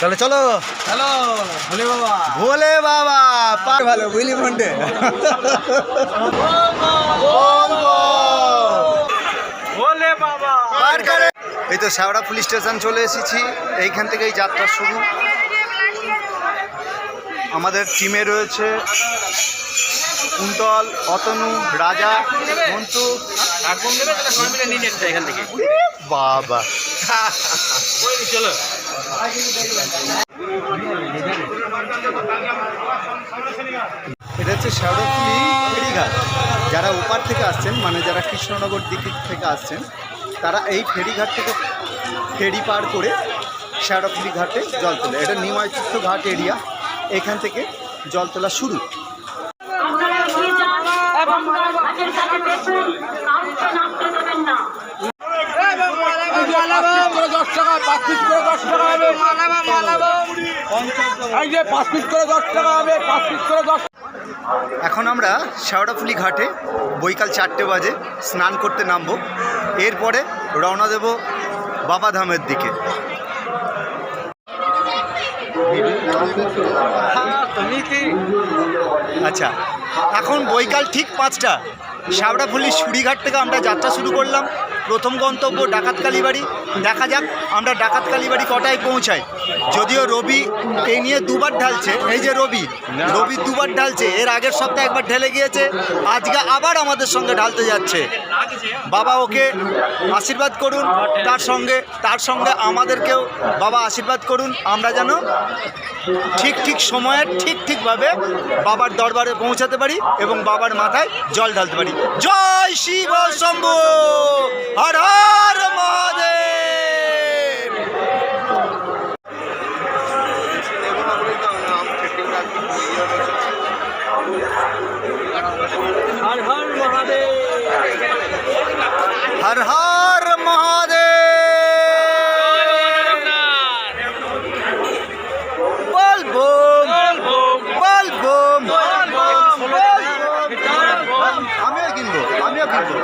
তাহলে চলো। হ্যালো ভোলে বাবা। ভোলে বাবা পা ভালো বুঝলি ফোনটে? ভোলে বাবা। এই তো শেওড়া পুলিশ স্টেশন চলে এসেছি। এইখান থেকেই যাত্রা শুরু। আমাদের টিমে রয়েছে কুন্তল অতনু রাজা থেকে। বাবা। চলো। এটা হচ্ছে শেওড়াফুলি ফেরিঘাট যারা ওপার থেকে আসছেন মানে যারা কৃষ্ণনগর দিক থেকে আসছেন, তারা এই ফেরিঘাট থেকে ফেরি পার করে শেওড়াফুলি ঘাটে জল তোলে। এটা নিমাইতীর্থ ঘাট এরিয়া। এখান থেকে জল তোলা শুরু এগিয়ে যান এবং ঘাটের কাছে দেখুন কাউকে নামতে দেবেন না দশ টাকা পাঁচ পিস করে দশ টাকা হবে পাঁচ করে পাঁচ করে এখন আমরা শেওড়াফুলি ঘাটে বৈকাল চারটে বাজে স্নান করতে নামবো। এরপরে রওনা দেব বাবাধামের দিকে। আচ্ছা এখন বৈকাল ঠিক পাঁচটা। শেওড়াফুলি সুড়িঘাট থেকে আমরা যাত্রা শুরু করলাম। প্রথম গন্তব্য ডাকাত কালীবাড়ি দেখা যাক আমরা ডাকাত কালীবাড়ি কটায় পৌঁছাই। যদিও রবি এই নিয়ে দুবার ঢালছে, এই যে রবি রবি দুবার ঢালছে, এর আগের সপ্তাহে একবার ঢেলে গিয়েছে, আজকে আবার আমাদের সঙ্গে ঢালতে যাচ্ছে। বাবা ওকে আশীর্বাদ করুন, তার সঙ্গে তার সঙ্গে আমাদেরকেও বাবা আশীর্বাদ করুন। আমরা যেন ঠিক ঠিক সময়ে, ঠিক, ঠিকভাবে বাবার দরবারে পৌঁছাতে পারি এবং বাবার মাথায় জল ঢালতে পারি। জয় শিব শম্ভু! হর হর মহাদেব। বলব বলব বলব আমিও কিনবো আমিও কিনবো।